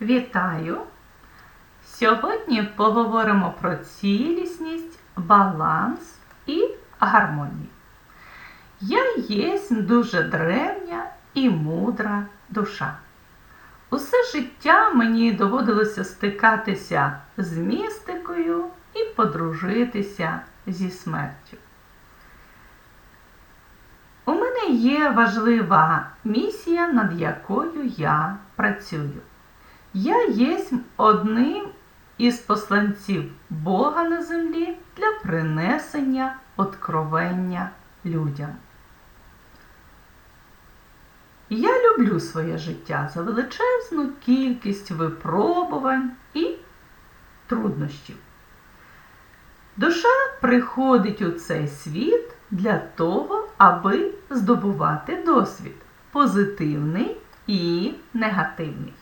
Вітаю! Сьогодні поговоримо про цілісність, баланс і гармонію. Я єсмь дуже древня і мудра душа. Усе життя мені доводилося стикатися з містикою і подружитися зі смертю. У мене є важлива місія, над якою я працюю. Я єсмь одним із посланців Бога на землі для принесення откровення людям. Я люблю своє життя за величезну кількість випробувань і труднощів. Душа приходить у цей світ для того, аби здобувати досвід позитивний і негативний.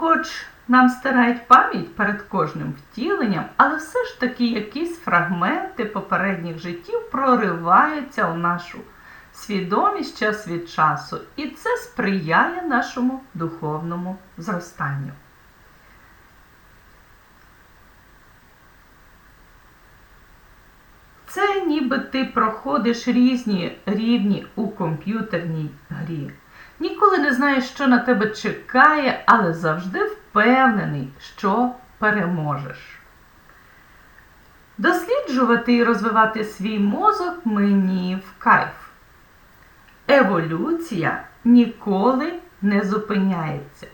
Хоч нам стирають пам'ять перед кожним втіленням, але все ж таки якісь фрагменти попередніх життів прориваються у нашу свідомість час від часу, і це сприяє нашому духовному зростанню. Це ніби ти проходиш різні рівні у комп'ютерній грі. Ніколи не знаєш, що на тебе чекає, але завжди впевнений, що переможеш. Досліджувати і розвивати свій мозок мені в кайф. Еволюція ніколи не зупиняється,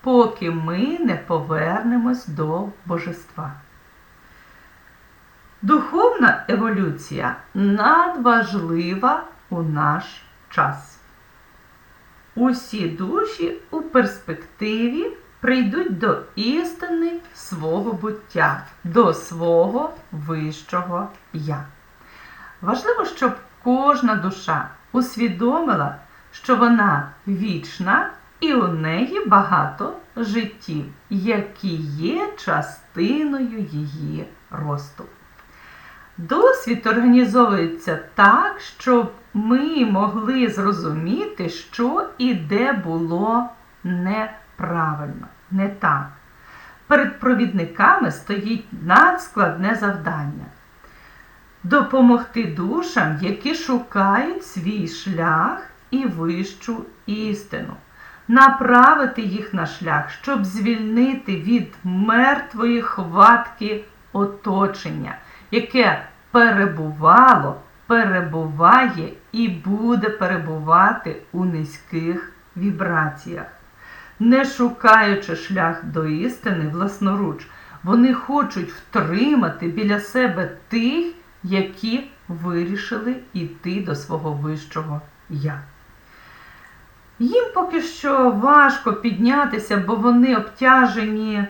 поки ми не повернемось до божества. Духовна еволюція надважлива у наш час. Усі душі у перспективі прийдуть до істини свого буття, до свого вищого я. Важливо, щоб кожна душа усвідомила, що вона вічна і у неї багато життів, які є частиною її росту. Досвід організовується так, щоб ми могли зрозуміти, що і де було неправильно, не так. Перед провідниками стоїть надскладне завдання допомогти душам, які шукають свій шлях і вищу істину, направити їх на шлях, щоб звільнити від мертвої хватки оточення яке перебувало, перебуває і буде перебувати у низьких вібраціях. Не шукаючи шлях до істини власноруч, вони хочуть втримати біля себе тих, які вирішили йти до свого вищого я. Їм поки що важко піднятися, бо вони обтяжені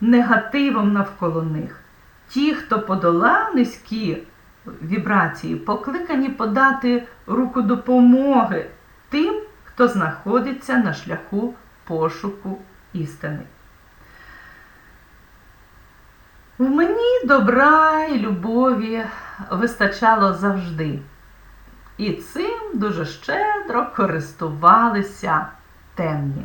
негативом навколо них. Ті, хто подолав низькі вібрації, покликані подати руку допомоги тим, хто знаходиться на шляху пошуку істини. В мені добра і любові вистачало завжди. І цим дуже щедро користувалися темні.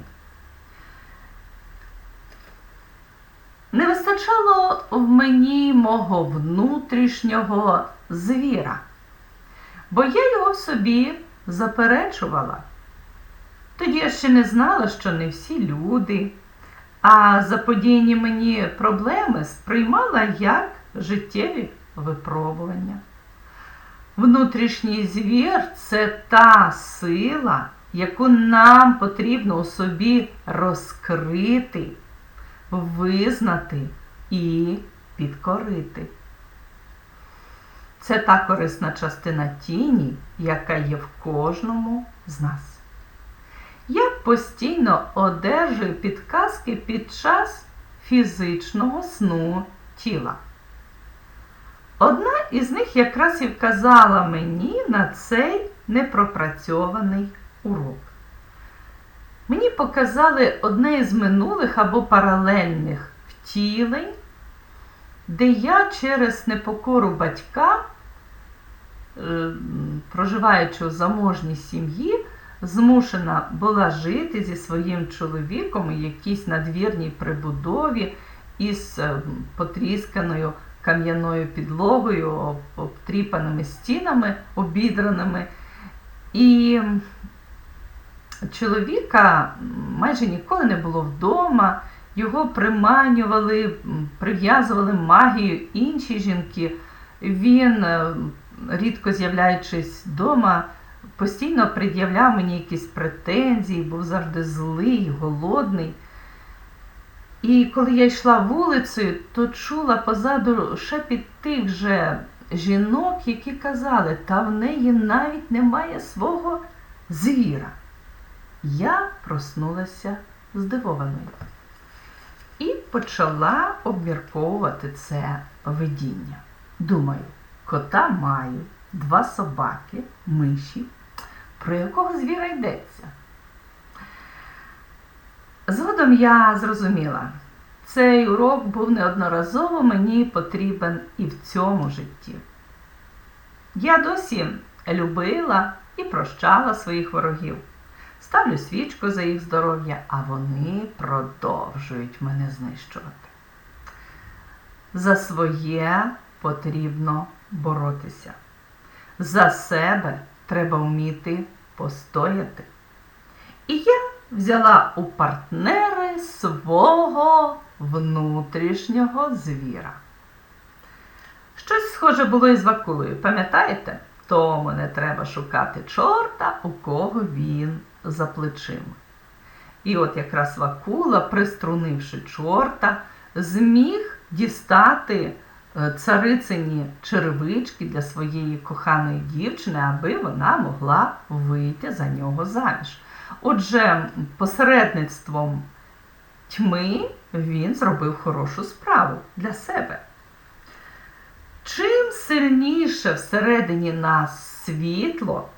Не вистачало в мені мого внутрішнього звіра, бо я його собі заперечувала. Тоді я ще не знала, що не всі люди, а заподіяні мені проблеми сприймала як життєві випробування. Внутрішній звір це та сила, яку нам потрібно у собі розкрити визнати і підкорити. Це та корисна частина тіні, яка є в кожному з нас. Я постійно одержую підказки під час фізичного сну тіла. Одна із них якраз і вказала мені на цей непропрацьований урок. Мені показали одне із минулих або паралельних втілень, де я через непокору батька, е, проживаючи у заможній сім'ї, змушена була жити зі своїм чоловіком у якійсь надвірній прибудові із е, потрісканою кам'яною підлогою, обтріпаними стінами, обідраними. І чоловіка майже ніколи не було вдома, його приманювали, прив'язували магією інші жінки. Він, е, рідко з'являючись вдома, постійно пред'являв мені якісь претензії, був завжди злий, голодний. І коли я йшла вулицею, то чула позаду шепіт тих же жінок, які казали, та в неї навіть немає свого звіра. Я проснулася здивованою і почала обмірковувати це видіння. Думаю, кота маю, два собаки, миші. Про якого звіра йдеться? Згодом я зрозуміла, цей урок був неодноразово мені потрібен і в цьому житті. Я досі любила і прощала своїх ворогів. Ставлю свічку за їх здоров'я, а вони продовжують мене знищувати. За своє потрібно боротися. За себе треба вміти постояти. І я взяла у партнери свого внутрішнього звіра. Щось схоже було із Вакулою, пам'ятаєте? Тому не треба шукати чорта, у кого він за плечима. І от якраз Вакула, приструнивши чорта, зміг дістати е, царицині черевички для своєї коханої дівчини, аби вона могла вийти за нього заміж. Отже, посередництвом тьми він зробив хорошу справу для себе. Чим сильніше всередині нас світло,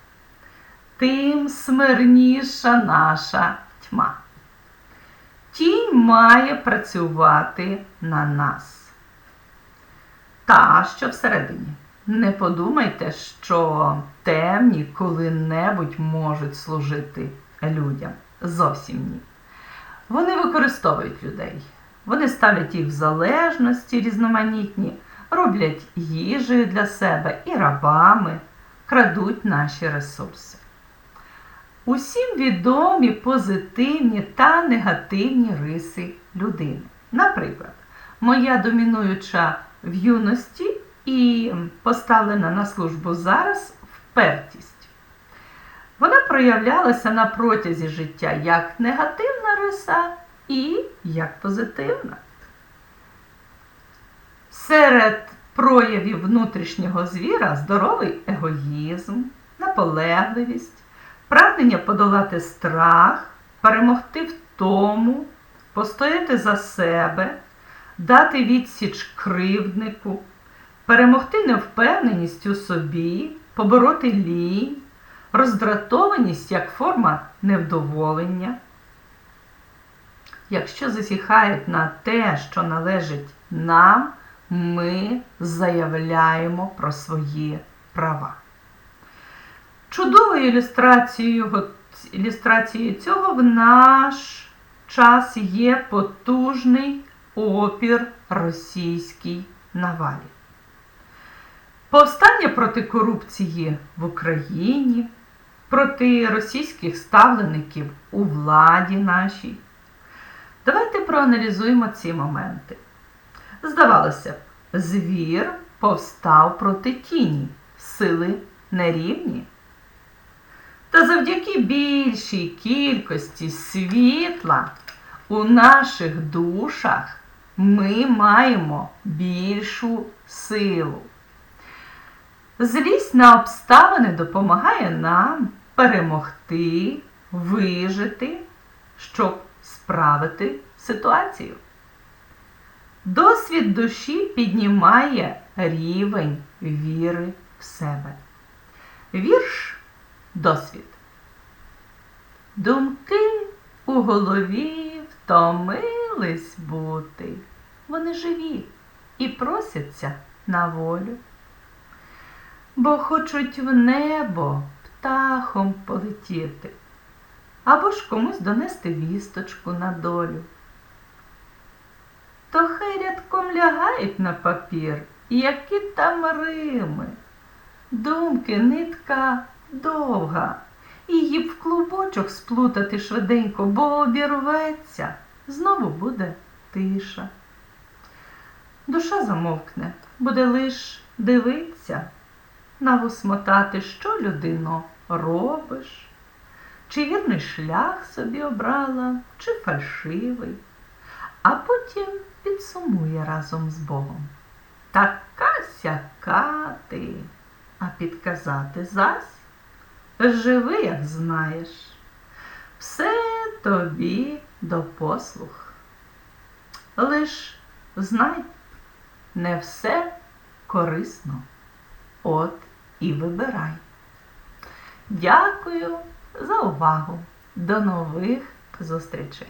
тим смирніша наша тьма. Тінь має працювати на нас. Та, що всередині. Не подумайте, що темні коли-небудь можуть служити людям. Зовсім ні. Вони використовують людей. Вони ставлять їх в залежності різноманітні, роблять їжею для себе і рабами, крадуть наші ресурси. Усім відомі позитивні та негативні риси людини. Наприклад, моя домінуюча в юності і поставлена на службу зараз впертість. Вона проявлялася на протязі життя як негативна риса і як позитивна. Серед проявів внутрішнього звіра здоровий егоїзм, наполегливість, прагнення подолати страх, перемогти втому, постояти за себе, дати відсіч кривднику, перемогти невпевненість у собі, побороти лінь, роздратованість як форма невдоволення. Якщо засіхають на те, що належить нам, ми заявляємо про свої права. Чудовою ілюстрацією, ілюстрацією цього в наш час є потужний опір російській навалі. Повстання проти корупції в Україні, проти російських ставлеників у владі нашій. Давайте проаналізуємо ці моменти. Здавалося б, звір повстав проти тіні, сили нерівні. Та завдяки більшій кількості світла у наших душах ми маємо більшу силу. Злість на обставини допомагає нам перемогти, вижити, щоб справити ситуацію. Досвід душі піднімає рівень віри в себе. Вірш досвід. Думки у голові втомились бути. Вони живі і просяться на волю. Бо хочуть в небо птахом полетіти, або ж комусь донести вісточку на долю. То хай рядком лягають на папір, які там рими. Думки нитка довга, її б в клубочок сплутати швиденько, бо обірветься, знову буде тиша. Душа замовкне, буде лиш дивиться, навусмотати, що людино робиш, чи вірний шлях собі обрала, чи фальшивий, а потім підсумує разом з Богом. Така сяка ти, а підказати зась, живи, як знаєш, все тобі до послуг. Лиш знай, не все корисно. От і вибирай. Дякую за увагу. До нових зустрічей!